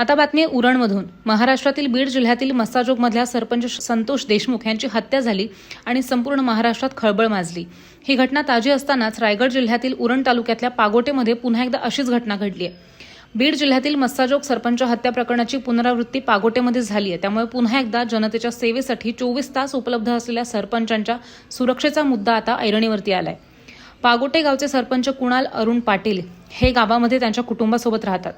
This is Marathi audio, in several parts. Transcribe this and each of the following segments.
आता बातमी आहे उरणमधून. महाराष्ट्रातील बीड जिल्ह्यातील मस्साजोगमधल्या सरपंच संतोष देशमुख यांची हत्या झाली आणि संपूर्ण महाराष्ट्रात खळबळ माजली. ही घटना ताजी असतानाच रायगड जिल्ह्यातील उरण तालुक्यातल्या पागोटेमध्ये पुन्हा एकदा अशीच घटना घडली आहे. बीड जिल्ह्यातील मस्साजोग सरपंच हत्या प्रकरणाची पुनरावृत्ती पागोटेमध्ये झाली आहे. त्यामुळे पुन्हा एकदा जनतेच्या सेवेसाठी चोवीस तास उपलब्ध असलेल्या सरपंचांच्या सुरक्षेचा मुद्दा आता ऐरणीवरती आलाय. पागोटे गावचे सरपंच कुणाल अरुण पाटील हे गावामध्ये त्यांच्या कुटुंबासोबत राहतात.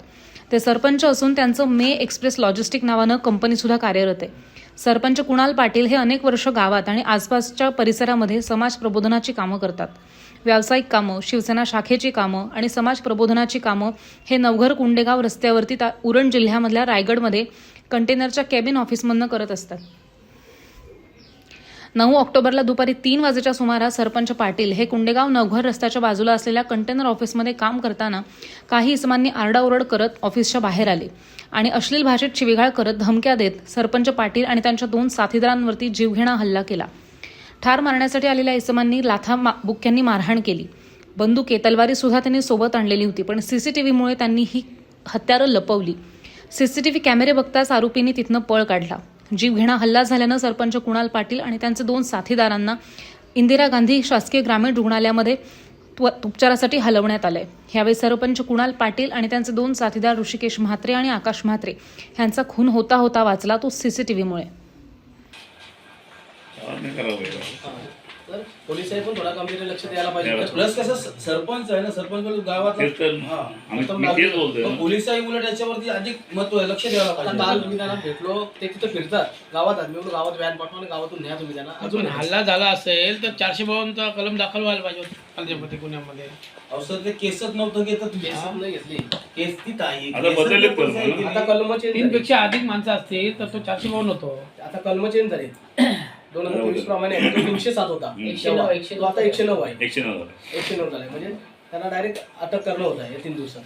ते सरपंच असून त्यांचं मे एक्सप्रेस लॉजिस्टिक नावानं कंपनीसुद्धा कार्यरत आहे. सरपंच कुणाल पाटील हे अनेक वर्ष गावात आणि आसपासच्या परिसरामध्ये समाज प्रबोधनाची कामं करतात. व्यावसायिक कामं शिवसेना शाखेची कामं आणि समाज प्रबोधनाची कामं हे नवघर कुंडेगाव रस्त्यावरती ता- उरण जिल्ह्यामधल्या रायगडमध्ये कंटेनरच्या कॅबिन ऑफिसमधनं करत असतात. नऊ ऑक्टोबरला दुपारी तीन वाजेच्या सुमारास सरपंच पाटील हे कुंडेगाव नवघर रस्त्याच्या बाजूला असलेल्या कंटेनर ऑफिसमध्ये काम करताना काही इसमांनी आरडाओरड करत ऑफिसच्या बाहेर आले आणि अश्लील भाषेत शिविघाळ करत धमक्या देत सरपंच पाटील आणि त्यांच्या दोन साथीदारांवरती जीवघेणा हल्ला केला. ठार मारण्यासाठी आलेल्या इसमांनी लाथा मा- बुक्क्यांनी मारहाण केली. बंदुके तलवारी सुद्धा त्यांनी सोबत आणलेली होती पण सीसीटीव्हीमुळे त्यांनी ही हत्यारं लपवली. सीसीटीव्ही कॅमेरे बघताच आरोपींनी तिथनं पळ काढला. जीवघेणा हल्ला झाल्यानं सरपंच कुणाल पाटील आणि त्यांचे दोन साथीदारांना इंदिरा गांधी शासकीय ग्रामीण रुग्णालयामध्ये उपचारासाठी हलवण्यात आलंय. यावेळी सरपंच कुणाल पाटील आणि त्यांचे दोन साथीदार ऋषिकेश म्हात्रे आणि आकाश म्हात्रे यांचा खून होता होता वाचला तो सीसीटीव्हीमुळे नाही करावं पाहिजे. तर पोलिसांनी पण थोडा गंभीर लक्ष द्यायला पाहिजे द्यायला प्लस कसं सरपंच आहे ना सरपंच गावात तेच तर. हा, आम्ही- मी. तेच बोलतोय ना. उलट याच्यावरती अधिक महत्त्व आहे लक्ष द्यायला आता पाहिजे काल मी त्यांना भेटलो ते तिथं फिरतात गावात बोललो गावात व्हॅन पाठवा आणि गावातून न्या तुम्ही त्यांना अजून. हल्ला झाला असेल तर चारशे बावन्नचा कलम दाखल व्हायला पाहिजे होता पुण्यामध्ये अवसर ते केसच नव्हतं घेत तुम्ही केस नाही घेतली केस ती ताई आता बदलले पण ना. आता कलम चेंज तीन झाली. पेक्षा अधिक माणसं असतील तर तो चारशे बावन्न होतो आता कलम चेंज झाले दोन हजार तेवीस प्रमाणे. तो तीनशे सात होता. एकशे. नऊ, एकशे तो आता एकशे नऊ आहे एकशे नऊ एकशे नऊ झालाय म्हणजे त्यांना डायरेक्ट अटक करणं होत आहे या तीन दिवसात.